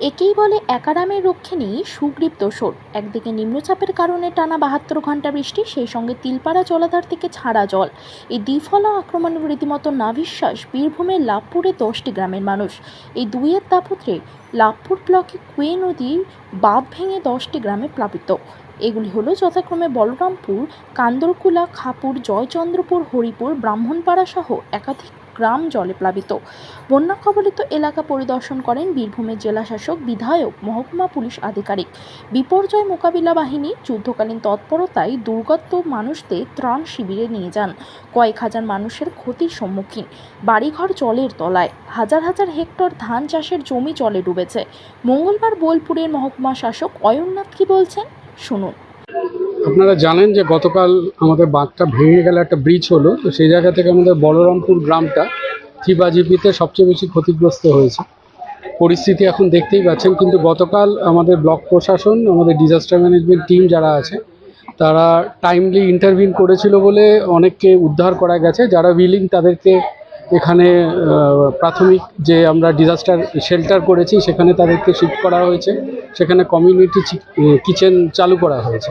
একেই বলে একারামের রক্ষে নেই সুগ্রীব দোসর একদিকে নিম্নচাপের কারণে টানা বাহাত্তর ঘণ্টা বৃষ্টি, সেই সঙ্গে তিলপাড়া জলাধার থেকে ছাড়া জল। এই দ্বিফলা আক্রমণের রীতিমতো নাভিশ্বাস বীরভূমের লাভপুরে দশটি গ্রামের মানুষ। এই দুইয়ের দাপত্রে লাভপুর ব্লকে কুয়ে নদীর বাঁধ ভেঙে দশটি গ্রামে প্লাবিত। এগুলি হলো যথাক্রমে বলরামপুর, কান্দরকুলা, খাপুর, জয়চন্দ্রপুর, হরিপুর, ব্রাহ্মণপাড়া সহ একাধিক গ্রাম জলে প্লাবিত। বন্যা কবলিত এলাকা পরিদর্শন করেন বীরভূমের জেলাশাসক, বিধায়ক, মহকুমা পুলিশ আধিকারিক। বিপর্যয় মোকাবিলা বাহিনী যুদ্ধকালীন তৎপরতায় দুর্গত মানুষদের ত্রাণ শিবিরে নিয়ে যান। কয়েক হাজার মানুষের ক্ষতির সম্মুখীন। বাড়িঘর জলের তলায়। হাজার হাজার হেক্টর ধান চাষের জমি জলে ডুবেছে। মঙ্গলবার বোলপুরের মহকুমা শাসক অয়ননাথ কি বলছেন? শুনুন। আপনারা জানেন যে গতকাল আমাদের বাঁধটা ভেঙে গেলে একটা ব্রিজ হলো, তো সেই জায়গা থেকে আমাদের বলরামপুর গ্রামটা থিবাজিপিতে সবচেয়ে বেশি ক্ষতিগ্রস্ত হয়েছে। পরিস্থিতি এখন দেখতেই পাচ্ছেন, কিন্তু গতকাল আমাদের ব্লক প্রশাসন, আমাদের ডিজাস্টার ম্যানেজমেন্ট টিম যারা আছে, তারা টাইমলি ইন্টারভিউ করেছিল বলে অনেককে উদ্ধার করা গেছে, যারা উইলিং তাদেরকে এখানে প্রাথমিক যে আমরা ডিজাস্টার শেল্টার করেছি, সেখানে তাদেরকে শিফট করা হয়েছে, সেখানে কমিউনিটি কিচেন চালু করা হয়েছে।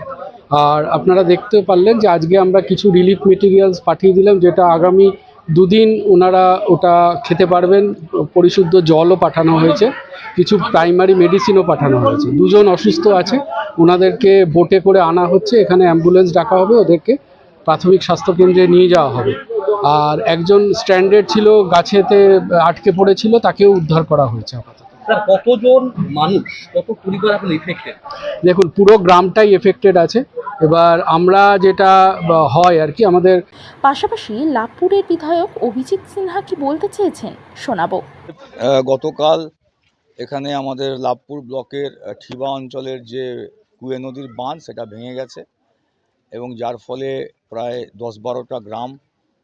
আর আপনারা দেখতে পারলেন যে আজকে আমরা কিছু রিলিফ মেটেরিয়ালস পাঠিয়ে দিলাম, যেটা আগামী দুদিন ওনারা ওটা খেতে পারবেন, পরিশুদ্ধ জলও পাঠানো হয়েছে, কিছু প্রাইমারি মেডিসিনও পাঠানো হয়েছে। দুজন অসুস্থ আছে, ওনাদেরকে বোটে করে আনা হচ্ছে, এখানে অ্যাম্বুলেন্স ডাকা হবে, ওদেরকে প্রাথমিক স্বাস্থ্যকেন্দ্রে নিয়ে যাওয়া হবে। আর একজন স্ট্যান্ডার্ড ছিল, গাছেতে আটকে পড়েছিল, তাকেও উদ্ধার করা হয়েছে আপাতত। স্যার কতজন মানুষ কত পরিবার এখন ইফেক্টেড দেখুন পুরো গ্রামটাই এফেক্টেড আছে। এবার আমরা যেটা হয় আর কি আমাদের পাশাপাশি লাভপুরের বিধায়ক অভিজিৎ সিনহা কি বলতে চেয়েছেন? শোনাবো। গতকাল এখানে আমাদের লাভপুর ব্লকের ঠিবা অঞ্চলের যে কুয়ে নদীর বাঁধ সেটা ভেঙে গেছে এবং যার ফলে প্রায় দশ বারোটা গ্রাম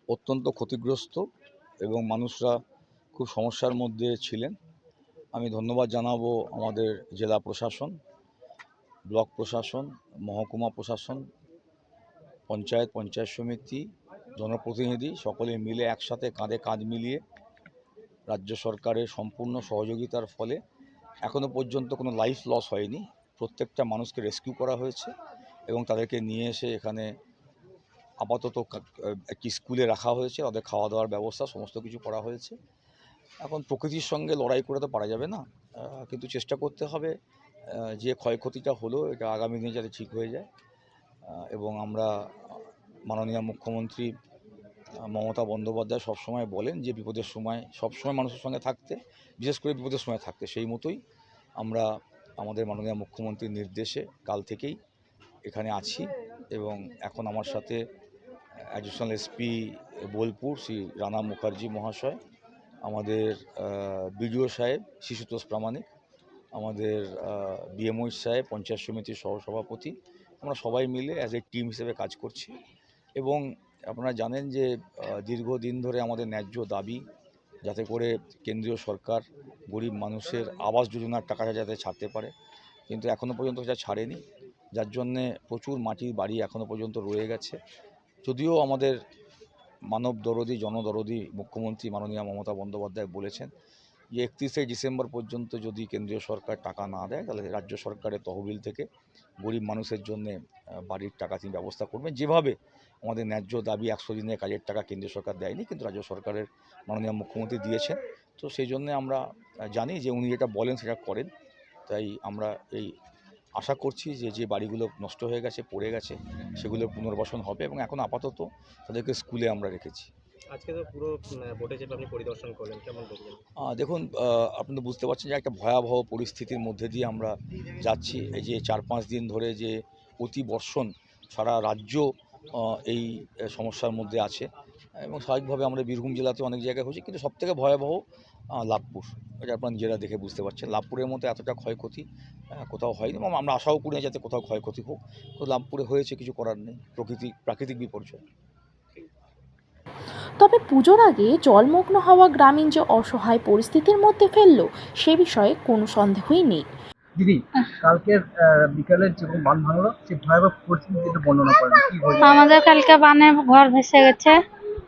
অত্যন্ত ক্ষতিগ্রস্ত এবং মানুষরা খুব সমস্যার মধ্যে ছিলেন। আমি ধন্যবাদ জানাব আমাদের জেলা প্রশাসন, ব্লক প্রশাসন, মহকুমা প্রশাসন, পঞ্চায়েত পঞ্চায়েত সমিতি, জনপ্রতিনিধি সকলে মিলে একসাথে কাঁধে কাঁধ মিলিয়ে রাজ্য সরকারের সম্পূর্ণ সহযোগিতার ফলে এখনও পর্যন্ত কোনো লাইফ লস হয়নি। প্রত্যেকটা মানুষকে রেস্কিউ করা হয়েছে এবং তাদেরকে নিয়ে এসে এখানে আপাতত একটি স্কুলে রাখা হয়েছে। তাদের খাওয়া দাওয়ার ব্যবস্থা, সমস্ত কিছু করা হয়েছে। এখন প্রকৃতির সঙ্গে লড়াই করে তো পারা যাবে না। কিন্তু চেষ্টা করতে হবে যে ক্ষয়ক্ষতিটা হলো এটা আগামী দিনে যাতে ঠিক হয়ে যায়। এবং আমরা মাননীয় মুখ্যমন্ত্রী মমতা বন্দ্যোপাধ্যায় সবসময় বলেন যে বিপদের সময়, সবসময় মানুষের সঙ্গে থাকতে, বিশেষ করে বিপদের সময় থাকতে। সেই মতোই আমরা আমাদের মাননীয় মুখ্যমন্ত্রীর নির্দেশে কাল থেকেই এখানে আছি এবং এখন আমার সাথে অ্যাডিশনাল এসপি বোলপুর, শ্রী রানা মুখার্জি মহাশয় আমাদের বিডিও সাহেব শিশুতোষ প্রামাণিক, আমাদের বিএমও সাহেব, পঞ্চায়েত সমিতির সহসভাপতি, আমরা সবাই মিলে অ্যাজ এ টিম হিসেবে কাজ করছি। এবং আপনারা জানেন যে দীর্ঘদিন ধরে আমাদের ন্যায্য দাবি যাতে করে কেন্দ্রীয় সরকার গরিব মানুষের আবাস যোজনার টাকাটা যাতে ছাড়তে পারে, কিন্তু এখনও পর্যন্ত সেটা ছাড়েনি। যার জন্যে প্রচুর মাটির বাড়ি এখনও পর্যন্ত রয়ে গেছে। যদিও আমাদের মানব দরদি জনদরদি মুখ্যমন্ত্রী মাননীয় মমতা বন্দ্যোপাধ্যায় বলেছেন যে একত্রিশে ডিসেম্বর পর্যন্ত যদি কেন্দ্রীয় সরকার টাকা না দেয়, তাহলে রাজ্য সরকারের তহবিল থেকে গরিব মানুষের জন্য বাড়ির টাকা তিনি ব্যবস্থা করবেন। যেভাবে আমাদের ন্যায্য দাবি একশো দিনের কাজের টাকা কেন্দ্রীয় সরকার দেয়নি, কিন্তু রাজ্য সরকারের মাননীয় মুখ্যমন্ত্রী দিয়েছেন। তো সেই জন্য আমরা জানি যে উনি যেটা বলেন সেটা করেন। তাই আমরা এই আশা করছি যে যে বাড়িগুলো নষ্ট হয়ে গেছে পড়ে গেছে সেগুলো পুনর্বাসন হবে এবং এখন আপাতত তাদেরকে স্কুলে আমরা রেখেছি। আজকে তো পুরো যেটা আপনি পরিদর্শন করলেন কেমন দেখলেন? দেখুন আপনি তো বুঝতে পারছেন যে একটা ভয়াবহ পরিস্থিতির মধ্যে দিয়ে আমরা যাচ্ছি। এই যে চার পাঁচ দিন ধরে যে অতি বর্ষণ সারা রাজ্য এই সমস্যার মধ্যে আছে। এবং স্বাভাবিকভাবে আমরা বীরভূম জেলাতে অনেক জায়গায় হয়েছে কিন্তু সবথেকে ভয়াবহ আহ, লাভপুর। এটা আপনারা নিজেরা দেখে বুঝতে পারছেন। লাভপুরের মধ্যে এতটা ক্ষয়ক্ষতি আহ, কোথাও হয়নি এবং আমরা আশাও করি না যাতে কোথাও ক্ষয়ক্ষতি হোক। তো লাভপুরে হয়েছে কিছু করার নেই। প্রকৃতি প্রাকৃতিক বিপর্যয়। তবে পুজোর আগে জলমগ্ন হওয়া গ্রামীণ যে অসহায় পরিস্থিতির মধ্যে ফেলল সে বিষয়ে কোনো সন্দেহই নেই। দিদি কালকের আহ, বিকালের যে বান ভাঙলো সেই ভয়াবহ পরিস্থিতি বর্ণনা করেন। আমাদের কালকে বানে ঘর ভেসে গেছে।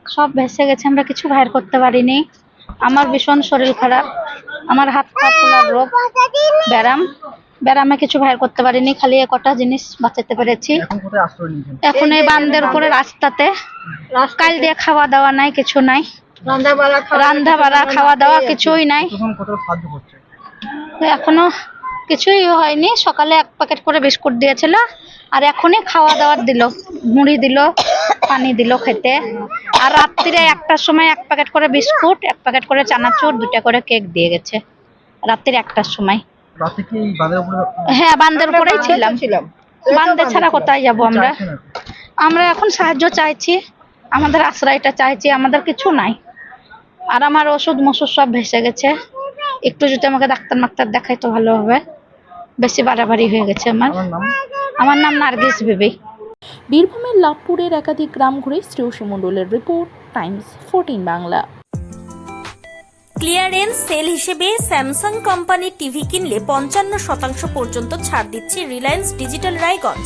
সব ভেসে গেছে আমরা কিছু বাইর করতে পারিনি। আমার ভীষণ শরীর খারাপ আমার হাত পা ফোলার রোগ ব্যারাম ব্যারামে কিছু বাইর করতে পারিনি খালি এ কটা জিনিস বাঁচাতে পেরেছি। এখন এই বান্ধের উপরে রাস্তাতে। কাল দিয়ে খাওয়া দাওয়া নাই কিছু নাই। রান্না বাড়া খাওয়া দাওয়া কিছুই নাই। এখনও কিছুই হয়নি। সকালে এক প্যাকেট করে বিস্কুট দিয়েছিল আর এখনই খাওয়া দাওয়ার দিল। মুড়ি দিল পানি দিল খেতে। আর রাত্রিরে একটার সময় এক প্যাকেট করে বিস্কুট এক প্যাকেট করে চানাচুর দুটা করে কেক দিয়ে গেছে। রাত্রির একটার সময়। হ্যাঁ বান্দের উপরেই ছিলাম। বান্দে ছাড়া কোথায় যাব আমরা? আমরা এখন সাহায্য চাইছি। আমাদের আশ্রয়টা চাইছি আমাদের কিছু নাই। আর আমার ওষুধ মশুদ সব ভেসে গেছে। একটু যদি আমাকে ডাক্তার মাক্তার দেখাই তো ভালো হবে। বেশি বাড়াবাড়ি হয়ে গেছে আমার। আমার নাম? আমার নাম নার্গিস বিবি। বীরভূমের লাভপুরের একাধিক গ্রাম ঘুরে শ্রেয়সী মণ্ডলের report Times fourteen Bangla. Clearance sale হিসেবে স্যামসাং কোম্পানির টিভি কিনলে পঞ্চান্ন শতাংশ পর্যন্ত ছাড় দিচ্ছে রিলায়েন্স ডিজিটাল রায়গঞ্জ।